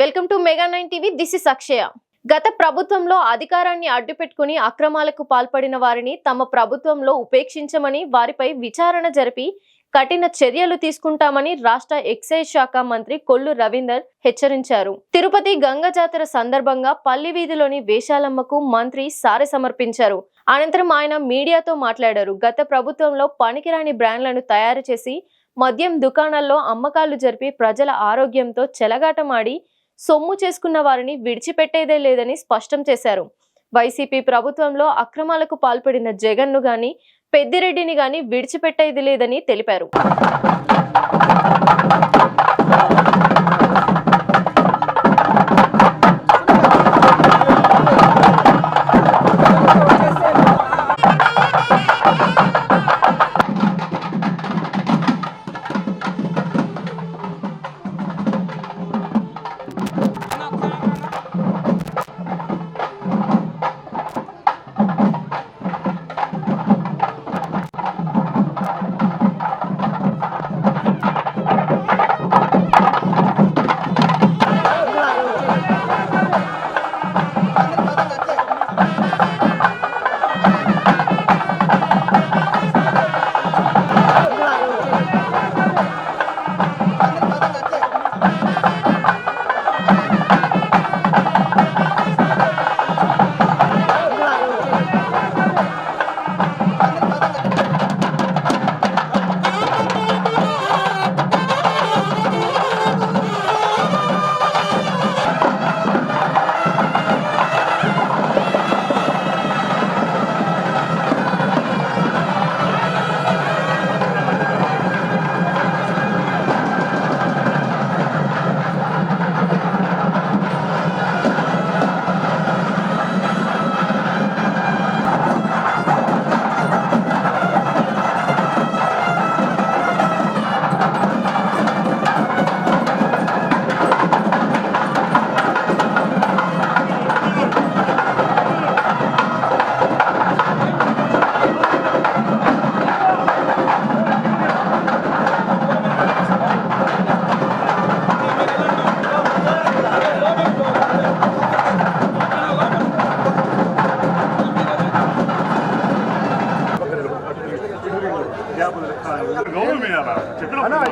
Welcome to mega nine TV. This is Akshaya. గత ప్రభుత్వంలో అధికారాన్ని అడ్డుపెట్టుకుని అక్రమాలకు పాల్పడిన వారిని తమ ప్రభుత్వంలో ఉపేక్షించమని వారిపై విచారణ జరిపి కఠిన చర్యలు తీసుకుంటామని రాష్ట్ర ఎక్సైజ్ శాఖ మంత్రి కొల్లు రవీందర్ హెచ్చరించారు. తిరుపతి గంగ జాతర సందర్భంగా పల్లి వీధిలోని వేషాలమ్మకు మంత్రి సారె సమర్పించారు. అనంతరం ఆయన మీడియాతో మాట్లాడారు. గత ప్రభుత్వంలో పనికిరాని బ్రాండ్లను తయారు చేసి మద్యం దుకాణాల్లో అమ్మకాలు జరిపి ప్రజల ఆరోగ్యంతో చెలగాటమాడి సొమ్ము చేసుకున్న వారిని విడిచిపెట్టేదే లేదని స్పష్టం చేశారు. వైసీపీ ప్రభుత్వంలో అక్రమాలకు పాల్పడిన జగన్ను గాని పెద్దిరెడ్డిని గాని విడిచిపెట్టేది లేదని తెలిపారు.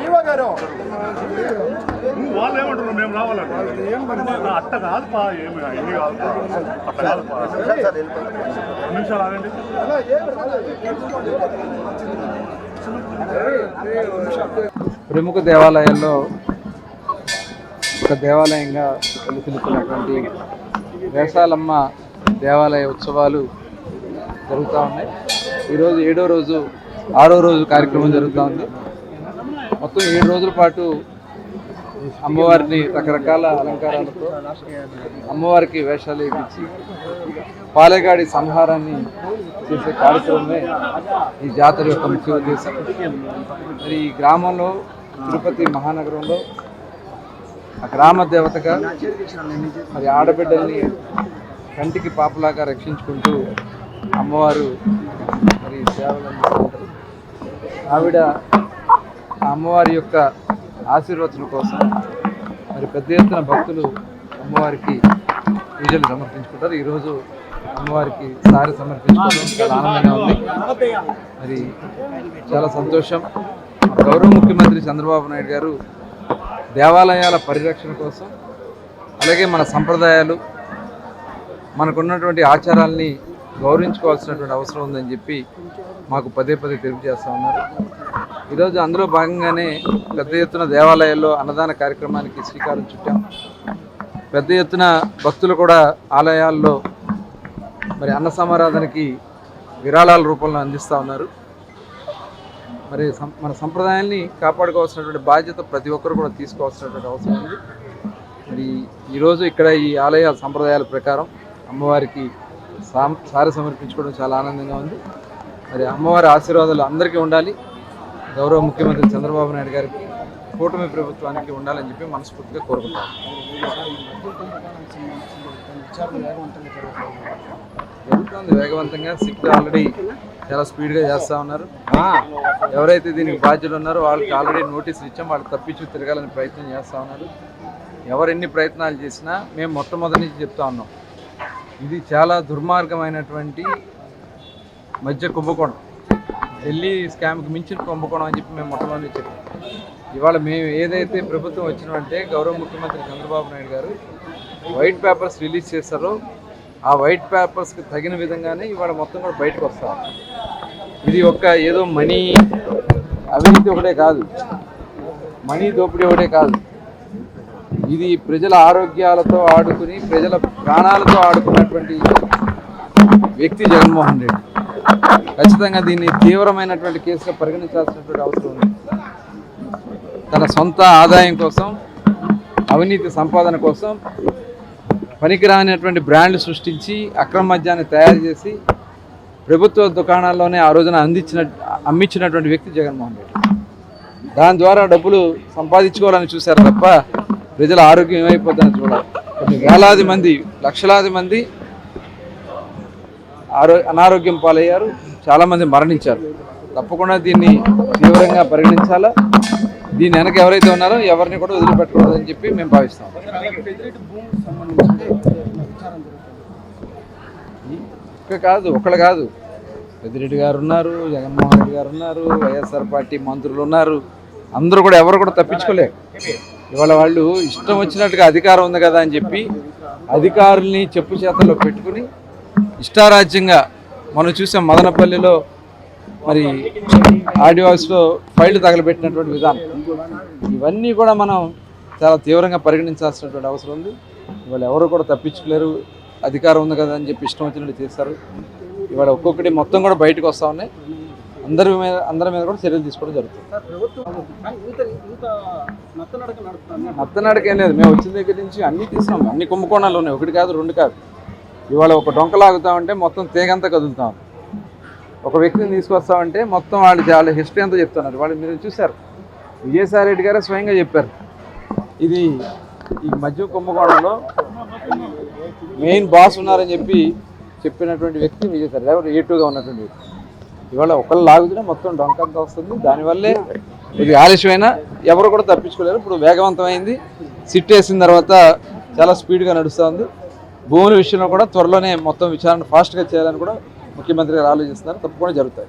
ఈవో గారు నువ్వు వాళ్ళు మేము రావాలంటే అట్ట కాదు పా ఏమి కాదు అట్ట కాదు పా నిమిషాలు ఆగండి ప్రముఖ దేవాలయాల్లో ఒక దేవాలయంగా వెలుసులుతున్నటువంటి వేసాలమ్మ దేవాలయ ఉత్సవాలు జరుగుతూ ఉన్నాయి. ఈరోజు ఏడో రోజు ఆరో రోజు కార్యక్రమం జరుగుతూ ఉంది. మొత్తం ఏడు రోజుల పాటు అమ్మవారిని రకరకాల అలంకారాలతో అమ్మవారికి వేషాలు వేయించి పాలెగాడి సంహారాన్ని చేసే కార్యక్రమమే ఈ జాతర యొక్క ముఖ్య ఉద్దేశం. మరి ఈ గ్రామంలో తిరుపతి మహానగరంలో ఆ గ్రామ దేవతగా మరి ఆడబిడ్డల్ని కంటికి పాపలాగా రక్షించుకుంటూ అమ్మవారు మరి సేవలు ఆవిడ అమ్మవారి యొక్క ఆశీర్వచనం కోసం మరి పెద్ద ఎత్తున భక్తులు అమ్మవారికి పూజలు సమర్పించుకుంటారు. ఈరోజు అమ్మవారికి సారి సమర్పించుకోవడం చాలా ఆనందంగా ఉంది. మరి చాలా సంతోషం. గౌరవ ముఖ్యమంత్రి చంద్రబాబు నాయుడు గారు దేవాలయాల పరిరక్షణ కోసం అలాగే మన సంప్రదాయాలు మనకున్నటువంటి ఆచారాల్ని గౌరవించుకోవాల్సినటువంటి అవసరం ఉందని చెప్పి మాకు పదే పదే తెలియజేస్తూ ఉన్నారు. ఈరోజు అందులో భాగంగానే పెద్ద ఎత్తున దేవాలయాల్లో అన్నదాన కార్యక్రమానికి శ్రీకారం చుట్టాం. పెద్ద ఎత్తున భక్తులు కూడా ఆలయాల్లో మరి అన్న సమారాధనకి విరాళాల రూపంలో అందిస్తూ ఉన్నారు. మరి సం- మన సంప్రదాయాల్ని కాపాడుకోవాల్సినటువంటి బాధ్యత ప్రతి ఒక్కరు కూడా తీసుకోవాల్సినటువంటి అవసరం ఉంది. మరి ఈరోజు ఇక్కడ ఈ ఆలయ సంప్రదాయాల ప్రకారం అమ్మవారికి సారి సమర్పించుకోవడం చాలా ఆనందంగా ఉంది. మరి అమ్మవారి ఆశీర్వాదాలు అందరికీ ఉండాలి. గౌరవ ముఖ్యమంత్రి చంద్రబాబు నాయుడు గారికి కూటమి ప్రభుత్వానికి ఉండాలని చెప్పి మనస్ఫూర్తిగా కోరుకుంటాను జరుగుతుంది వేగవంతంగా. సిక్ ఆల్రెడీ చాలా స్పీడ్గా చేస్తూ ఉన్నారు. ఎవరైతే దీనికి బాధ్యులు ఉన్నారో వాళ్ళకి ఆల్రెడీ నోటీసులు ఇచ్చాం. వాళ్ళు తప్పించి తిరగాలని ప్రయత్నం చేస్తూ ఉన్నారు. ఎవరు ఎన్ని ప్రయత్నాలు చేసినా మేము మొట్టమొదటి నుంచి చెప్తా ఉన్నాం. ఇది చాలా దుర్మార్గమైనటువంటి మధ్య కుంభకోణం. ఢిల్లీ స్కామ్కి మించిన కుంభకోణం అని చెప్పి మేము మొట్టమొదటి చెప్పాం. ఇవాళ మేము ఏదైతే ప్రభుత్వం వచ్చినామంటే గౌరవ ముఖ్యమంత్రి చంద్రబాబు నాయుడు గారు వైట్ పేపర్స్ రిలీజ్ చేస్తారో ఆ వైట్ పేపర్స్కి తగిన విధంగానే ఇవాళ మొత్తం కూడా బయటకు వస్తారు ఇది ఒక్క ఏదో మనీ అవినీతి ఒకటే కాదు. మనీ దోపిడీ ఒకటే కాదు. ఇది ప్రజల ఆరోగ్యాలతో ఆడుకుని ప్రజల ప్రాణాలతో ఆడుకున్నటువంటి వ్యక్తి జగన్మోహన్ రెడ్డి. ఖచ్చితంగా దీన్ని తీవ్రమైనటువంటి కేసుగా పరిగణించాల్సినటువంటి అవసరం ఉంది. తన సొంత ఆదాయం కోసం అవినీతి సంపాదన కోసం పనికిరానటువంటి బ్రాండ్లు సృష్టించి అక్రమ మద్యాన్ని తయారు చేసి ప్రభుత్వ దుకాణాల్లోనే ఆ రోజున అందించిన అమ్మించినటువంటి వ్యక్తి జగన్మోహన్ రెడ్డి. దాని ద్వారా డబ్బులు సంపాదించుకోవాలని చూశారు తప్ప ప్రజల ఆరోగ్యం ఏమైపోతుందని చూడాలి. కొన్ని వేలాది మంది లక్షలాది మంది ఆరో అనారోగ్యం పాలయ్యారు. చాలామంది మరణించారు. తప్పకుండా దీన్ని తీవ్రంగా పరిగణించాలా? దీని వెనక ఎవరైతే ఉన్నారో ఎవరిని కూడా వదిలిపెట్టకూడదని చెప్పి మేము భావిస్తాం. ఒక్క కాదు ఒకళ్ళు కాదు. పెద్దిరెడ్డి గారు ఉన్నారు జగన్మోహన్ రెడ్డి గారు ఉన్నారు వైఎస్ఆర్ పార్టీ మంత్రులు ఉన్నారు. అందరూ కూడా ఎవరు కూడా తప్పించుకోలేరు. ఇవాళ వాళ్ళు ఇష్టం వచ్చినట్టుగా అధికారం ఉంది కదా అని చెప్పి అధికారుల్ని చెప్పు చేతల్లో పెట్టుకుని ఇష్టారాజ్యంగా మనం చూసాం మదనపల్లిలో మరి ఆడియో హౌస్లో ఫైళ్ళు తగలబెట్టినటువంటి విధానం. ఇవన్నీ కూడా మనం చాలా తీవ్రంగా పరిగణించాల్సినటువంటి అవసరం ఉంది. ఇవాళ ఎవరు కూడా తప్పించుకోలేరు. అధికారం ఉంది కదా అని చెప్పి ఇష్టం వచ్చినట్టు చేస్తారు ఇవాళ ఒక్కొక్కటి మొత్తం కూడా బయటకు వస్తూ ఉన్నాయి. అందరి మీద అందరి మీద కూడా చర్యలు తీసుకోవడం జరుగుతుంది. నత్తనడక ఏం లేదు. మేము వచ్చిన దగ్గర నుంచి అన్ని తీసినాం అన్ని కుంభకోణాలు ఉన్నాయి. ఒకటి కాదు రెండు కాదు. ఇవాళ ఒక డొంక లాగుతామంటే మొత్తం తీగంతా కదులుతాం. ఒక వ్యక్తిని తీసుకొస్తామంటే మొత్తం వాళ్ళు చాలా హిస్టరీ అంతా చెప్తున్నారు. వాళ్ళు మీరు చూశారు. విజయసాయి రెడ్డి గారే స్వయంగా చెప్పారు. ఇది ఈ మధ్య కుంభకోణంలో మెయిన్ బాస్ ఉన్నారని చెప్పి చెప్పినటువంటి వ్యక్తి విజయసాయి లేకపోతే ఎవరు? ఏటుగా ఉన్నటువంటి వ్యక్తి. ఇవాళ ఒకళ్ళు లాగుతూనే మొత్తం డొంకంతా వస్తుంది. దానివల్లే ఇది ఆలస్యమైనా ఎవరు కూడా తప్పించుకోలేరు. ఇప్పుడు వేగవంతమైంది. సిట్ వేసిన తర్వాత చాలా స్పీడ్గా నడుస్తూ ఉంది భూముల విషయంలో కూడా త్వరలోనే మొత్తం విచారణ ఫాస్ట్గా చేయాలని కూడా ముఖ్యమంత్రి గారు ఆలోచిస్తున్నారు. తప్పకుండా జరుగుతాయి.